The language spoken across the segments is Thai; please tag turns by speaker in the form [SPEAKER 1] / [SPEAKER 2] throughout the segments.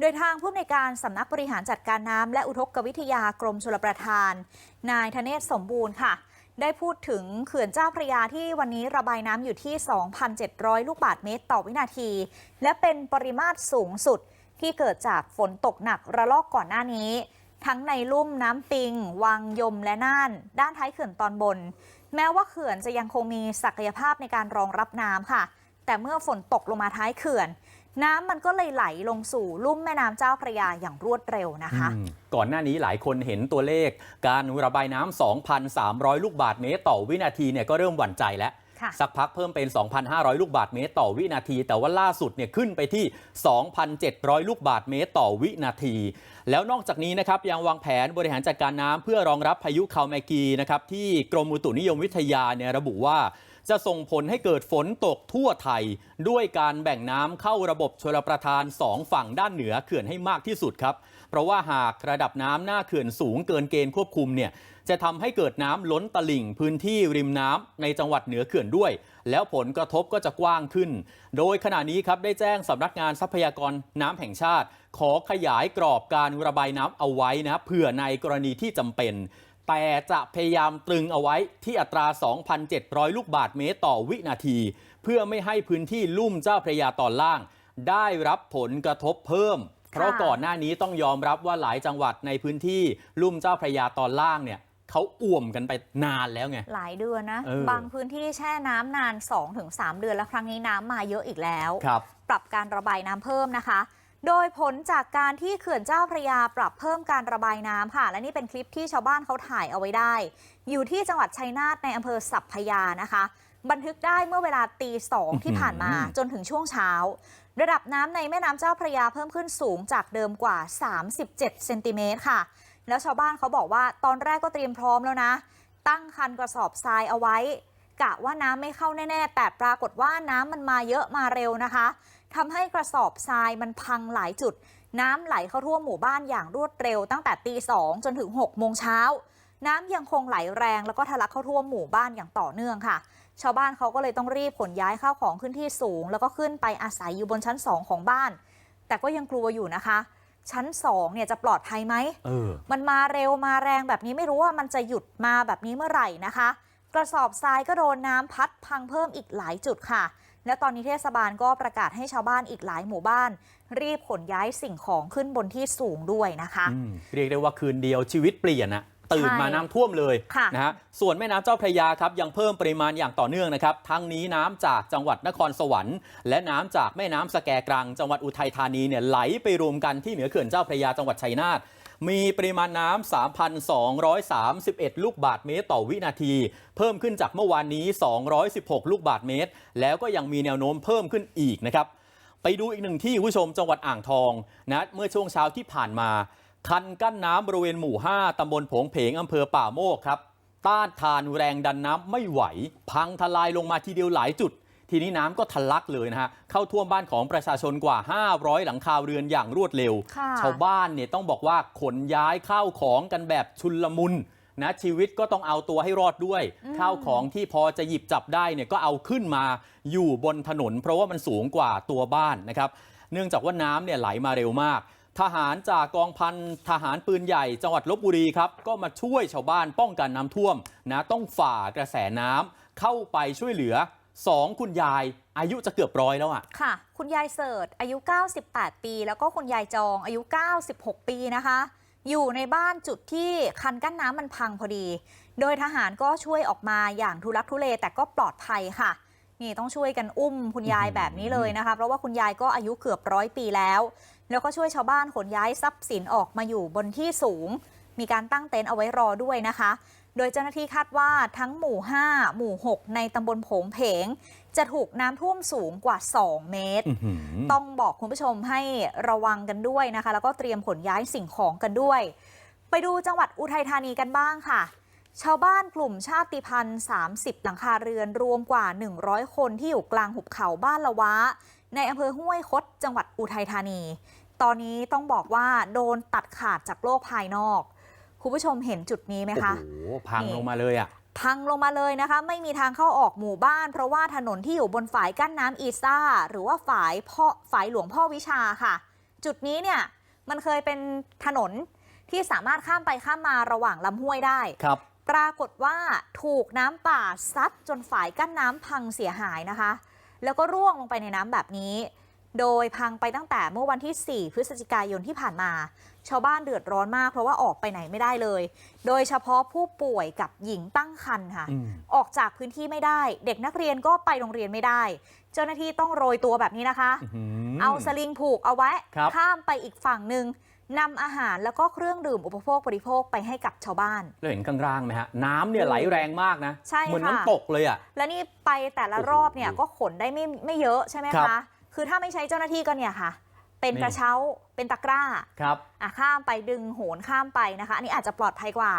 [SPEAKER 1] โดยทางผู้อำนการสำนักบริหารจัดการน้ำและอุทกวิทยากรมชลประทาน นายธเนศสมบูรณ์ค่ะ ได้พูดถึงเขื่อนเจ้าพระยาที่วันนี้ระบายน้ำอยู่ที่ 2,700 ลูกบาศก์เมตรต่อวินาที และเป็นปริมาตรสูงสุดที่เกิดจากฝนตกหนักระลอกก่อนหน้านี้ ทั้งในลุ่มน้ำปิง วังยมและน่าน ด้านท้ายเขื่อนตอนบน แม้ว่าเขื่อนจะยังคงมีศักยภาพในการรองรับน้ำค่ะ แต่เมื่อฝนตกลงมาท้ายเขื่อน น้ำมันก็เลยไหลลงสู่ลุ่มแม่น้ำเจ้าพระยาอย่างรวดเร็วนะคะ
[SPEAKER 2] อืมก่อนหน้านี้หลายคนเห็นตัวเลข การระบายน้ำ2,300 ลูกบาทเมตรต่อวินาทีเนี่ยก็เริ่มหวั่นใจแล้ว
[SPEAKER 1] ค่ะ
[SPEAKER 2] สักพักเพิ่มเป็น 2,500 ลูกบาทเมตรต่อวินาที แต่ว่าล่าสุดเนี่ยขึ้นไปที่ 2,700 ลูกบาทเมตรต่อวินาที แล้วนอกจากนี้นะครับยังวางแผนบริหารจัดการน้ำเพื่อรองรับพายุคาแมกีนะครับที่กรมอุตุนิยมวิทยาเนี่ยระบุว่าจะส่งผลให้เกิดฝนตกทั่วไทย ด้วยการแบ่งน้ำเข้าระบบชลประทาน 2 ฝั่งด้านเหนือเขื่อนให้มากที่สุดครับ เพราะว่าหากระดับน้ำหน้าเขื่อนสูงเกินเกณฑ์ควบคุมเนี่ยจะทำให้เกิดน้ำล้นตลิ่งพื้นที่ริมน้ำในจังหวัดเหนือเขื่อนด้วย แล้วผลกระทบก็จะกว้างขึ้น โดยขณะนี้ครับได้แจ้งสำนักงานทรัพยากรน้ำแห่งชาติ ขอขยายกรอบการระบายน้ำเอาไว้นะเผื่อในกรณีที่จำเป็น แต่จะพยายามตรึงเอาไว้ที่อัตรา 2,700 ลูกบาทเมตรต่อวินาที เพื่อไม่ให้พื้นที่ลุ่มเจ้าพระยาตอนล่าง ได้รับผลกระทบเพิ่ม เพราะก่อนหน้านี้ต้องยอมรับว่าหลายจังหวัดในพื้นที่ลุ่มเจ้าพระยาตอนล่างเนี่ยเขาอ่วมกันไปนานแล้วไง
[SPEAKER 1] หลายเดือนนะ
[SPEAKER 2] เออ
[SPEAKER 1] บางพื้นที่แช่น้ำนาน 2-3 เดือนแล้วครั้งนี้น้ำมาเยอะอีกแล้ว
[SPEAKER 2] ครับ
[SPEAKER 1] ปรับการระบายน้ำเพิ่มนะคะ โดยผลจากการที่เขื่อนเจ้าพระยาปรับเพิ่มการระบายน้ำค่ะ และนี่เป็นคลิปที่ชาวบ้านเขาถ่ายเอาไว้ได้ อยู่ที่จังหวัดชัยนาทในอำเภอสัพพยานะคะ บันทึกได้เมื่อเวลาตีสองที่ผ่านมา
[SPEAKER 2] อื้อหือ
[SPEAKER 1] จนถึงช่วงเช้า ระดับน้ำในแม่น้ำเจ้าพระยาเพิ่มขึ้นสูงจากเดิมกว่า 37เซนติเมตรค่ะ แล้วชาวบ้านเขาบอกว่าตอนแรกก็เตรียมพร้อมแล้วนะ ตั้งคันกระสอบทรายเอาไว้ กะว่าน้ำไม่เข้าแน่ ๆ แต่ปรากฏว่าน้ำมันมาเยอะมาเร็วนะคะทำให้กระสอบทรายมันพังหลายจุด น้ำไหลเข้าท่วมหมู่บ้านอย่างรวดเร็ว ตั้งแต่ตีสองจนถึง6โมงเช้าน้ำยังคงไหลแรงแล้วก็ทะลักเข้าท่วมหมู่บ้านอย่างต่อเนื่องค่ะ ชาวบ้านเขาก็เลยต้องรีบขนย้ายข้าวของขึ้นที่สูง แล้วก็ขึ้นไปอาศัยอยู่บนชั้นสองของบ้าน แต่ก็ยังกลัวอยู่นะคะ ชั้นสองเนี่ยจะปลอดภัยไหม
[SPEAKER 2] เออ
[SPEAKER 1] มันมาเร็วมาแรงแบบนี้ไม่รู้ว่ามันจะหยุดมาแบบนี้เมื่อไหร่นะคะ กระสอบทรายก็โดนน้ำพัดพังเพิ่มอีกหลายจุดค่ะ และตอนนี้เทศบาลก็ประกาศให้ชาวบ้านอีกหลายหมู่บ้าน รีบขนย้ายสิ่งของขึ้นบนที่สูงด้วยนะคะ
[SPEAKER 2] อืมเรียกได้ว่าคืนเดียวชีวิตเปลี่ยนอะตื่นมา
[SPEAKER 1] ใช่
[SPEAKER 2] น้ำท่วมเลย
[SPEAKER 1] ค่ะ
[SPEAKER 2] นะฮะส่วนแม่น้ำเจ้าพระยาครับยังเพิ่มปริมาณอย่างต่อเนื่องนะครับ ทั้งนี้น้ำจากจังหวัดนครสวรรค์ และน้ำจากแม่น้ำสแกกรังจังหวัดอุทัยธานีเนี่ยไหลไปรวมกันที่เหนือเขื่อนเจ้าพระยาจังหวัดชัยนาท มีปริมาณน้ำ 3,231 ลูกบาทเมตรต่อวินาที เพิ่มขึ้นจากเมื่อวานนี้ 216 ลูกบาทเมตร แล้วก็ยังมีแนวโน้มเพิ่มขึ้นอีกนะครับ ไปดูอีกหนึ่งที่คุณผู้ชมจังหวัดอ่างทองนะเมื่อช่วงเช้าที่ผ่านมา คันกั้นน้ำบริเวณหมู่ 5ตำบลผงเพงอำเภอป่าโมกครับ ต้านทานแรงดันน้ำไม่ไหว พังทลายลงมาทีเดียวหลายจุด ทีนี้น้ำก็ทะลักเลยนะฮะเข้าท่วมบ้านของประชาชนกว่า 500 หลังคาเรือนอย่างรวดเร็ว
[SPEAKER 1] ค่ะ
[SPEAKER 2] ชาวบ้านเนี่ยต้องบอกว่าขนย้ายข้าวของกันแบบชุนลมุนนะชีวิตก็ต้องเอาตัวให้รอดด้วย
[SPEAKER 1] อืม
[SPEAKER 2] ข้าวของที่พอจะหยิบจับได้เนี่ยก็เอาขึ้นมาอยู่บนถนน เพราะว่ามันสูงกว่าตัวบ้านนะครับเนื่องจากว่าน้ำเนี่ยไหลมาเร็วมาก ทหารจากกองพันทหารปืนใหญ่จังหวัดลบบุรีครับ ก็มาช่วยชาวบ้านป้องกันน้ำท่วมนะต้องฝ่ากระแสน้ำเข้าไปช่วยเหลือ สองคุณยายอายุจะเกือบร้อยแล้วอะ
[SPEAKER 1] ค่ะ คุณยายเสิร์ชอายุ 98 ปี แล้วก็คุณยายจองอายุ 96 ปีนะคะ อยู่ในบ้านจุดที่คันกั้นน้ำมันพังพอดี โดยทหารก็ช่วยออกมาอย่างทุลักทุเลแต่ก็ปลอดภัยค่ะ นี่ต้องช่วยกันอุ้มคุณยาย
[SPEAKER 2] อื้อหือ
[SPEAKER 1] แบบนี้เลยนะคะ เพราะว่าคุณยายก็อายุเกือบร้อยปีแล้ว แล้วก็ช่วยชาวบ้านขนย้ายทรัพย์สินออกมาอยู่บนที่สูง มีการตั้งเต็นท์เอาไว้รอด้วยนะคะ โดยเจ้าหน้าที่คาดว่าทั้งหมู่ 5 หมู่ 6 ในตำบลโผงเพง จะถูกน้ำท่วมสูงกว่า 2 เมตร
[SPEAKER 2] อื้อหือ
[SPEAKER 1] ต้องบอกคุณผู้ชมให้ระวังกันด้วยนะคะ แล้วก็เตรียมขนย้ายสิ่งของกันด้วย ไปดูจังหวัดอุทัยธานีกันบ้างค่ะ ชาวบ้านกลุ่มชาติพันธุ์ 30 หลังคาเรือนรวมกว่า 100 คนที่อยู่กลางหุบเขาบ้านละวะ ในอำเภอห้วยคดจังหวัดอุทัยธานี ตอนนี้ต้องบอกว่าโดนตัดขาดจากโลกภายนอก คุณผู้ชมเห็นจุดนี้ไหมคะ
[SPEAKER 2] โอ้โหพังลงมาเลยอะ
[SPEAKER 1] พังลงมาเลยนะคะ ไม่มีทางเข้าออกหมู่บ้าน เพราะว่าถนนที่อยู่บนฝายกั้นน้ำอีซ่า หรือว่าฝายพ่อฝายหลวงพ่อวิชาค่ะ จุดนี้เนี่ยมันเคยเป็นถนนที่สามารถข้ามไปข้ามมาระหว่างลำห้วยได้
[SPEAKER 2] ครับ
[SPEAKER 1] ปรากฏว่าถูกน้ำป่าซัดจนฝายกั้นน้ำพังเสียหายนะคะ แล้วก็ร่วงลงไปในน้ำแบบนี้ โดยพังไปตั้งแต่เมื่อวันที่ 4 พฤศจิกายนที่ผ่านมา ชาวบ้านเดือดร้อนมากเพราะว่าออกไปไหนไม่ได้เลย โดยเฉพาะผู้ป่วยกับหญิงตั้งครรภ์ค่ะ
[SPEAKER 2] อืม
[SPEAKER 1] ออกจากพื้นที่ไม่ได้ เด็กนักเรียนก็ไปโรงเรียนไม่ได้ เจ้าหน้าที่ต้องโรยตัวแบบนี้นะคะ
[SPEAKER 2] อื้อหือ
[SPEAKER 1] เอาสลิงผูกเอาไว้
[SPEAKER 2] ครับ
[SPEAKER 1] ข้ามไปอีกฝั่งหนึ่งนำอาหารแล้วก็เครื่องดื่มอุปโภคบริโภคไปให้กับชาวบ้าน
[SPEAKER 2] แล้วเห็นข้างล่างไหมฮะ น้ำเนี่ยไหลแรงมากนะ
[SPEAKER 1] ใช่
[SPEAKER 2] เหมือน
[SPEAKER 1] ค่ะ
[SPEAKER 2] น้ำตกเลยอะ
[SPEAKER 1] แล้วนี่ไปแต่ละรอบเนี่ย
[SPEAKER 2] โอ้โห
[SPEAKER 1] ก็ขนได้ไม่ไม่เยอะใช่ไหม
[SPEAKER 2] ครั
[SPEAKER 1] คะ
[SPEAKER 2] บ
[SPEAKER 1] คือถ้าไม่ใช้เจ้าหน้าที่ก็เนี่ยค่ะ เป็น
[SPEAKER 2] นี่
[SPEAKER 1] กระเช้าเป็นตะกร้า
[SPEAKER 2] ครับ
[SPEAKER 1] อะข้ามไปดึงโหนข้ามไปนะคะ อันนี้อาจจะปลอดภัยกว่า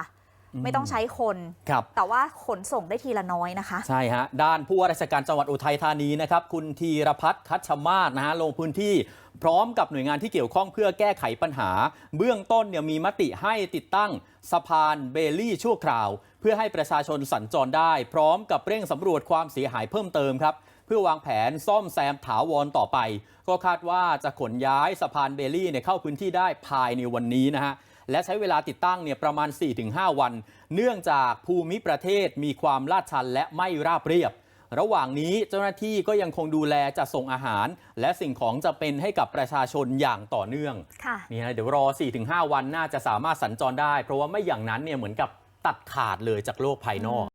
[SPEAKER 1] ไม่ต้องใช้คน
[SPEAKER 2] ครับ
[SPEAKER 1] แต่ว่าขนส่งได้ทีละน้อยนะคะ
[SPEAKER 2] ใช่ฮะ ด้านผู้ว่าราชการจังหวัดอุทัยธานีนะครับ คุณธีรพัฒน์คัชมาศนะฮะลงพื้นที่พร้อมกับหน่วยงานที่เกี่ยวข้องเพื่อแก้ไขปัญหา เบื้องต้นเนี่ยมีมติให้ติดตั้งสะพานเบลลี่ชั่วคราว เพื่อให้ประชาชนสัญจรได้ พร้อมกับเร่งสำรวจความเสียหายเพิ่มเติมครับเพื่อวางแผนซ่อมแซมถาวรต่อไป ก็คาดว่าจะขนย้ายสะพานเบลลี่เนี่ยเข้าพื้นที่ได้ภายในวันนี้นะฮะและใช้เวลาติดตั้งเนี่ยประมาณ 4-5 วัน เนื่องจากภูมิประเทศมีความลาดชันและไม่ราบเรียบ ระหว่างนี้เจ้าหน้าที่ก็ยังคงดูแลจะส่งอาหาร และสิ่งของจะเป็นให้กับประชาชนอย่างต่อเนื่อง
[SPEAKER 1] ค่ะ
[SPEAKER 2] นี่นะเดี๋ยวรอ 4-5 วันน่าจะสามารถสัญจรได้ เพราะว่าไม่อย่างนั้นเนี่ยเหมือนกับตัดขาดเลยจากโลกภายนอก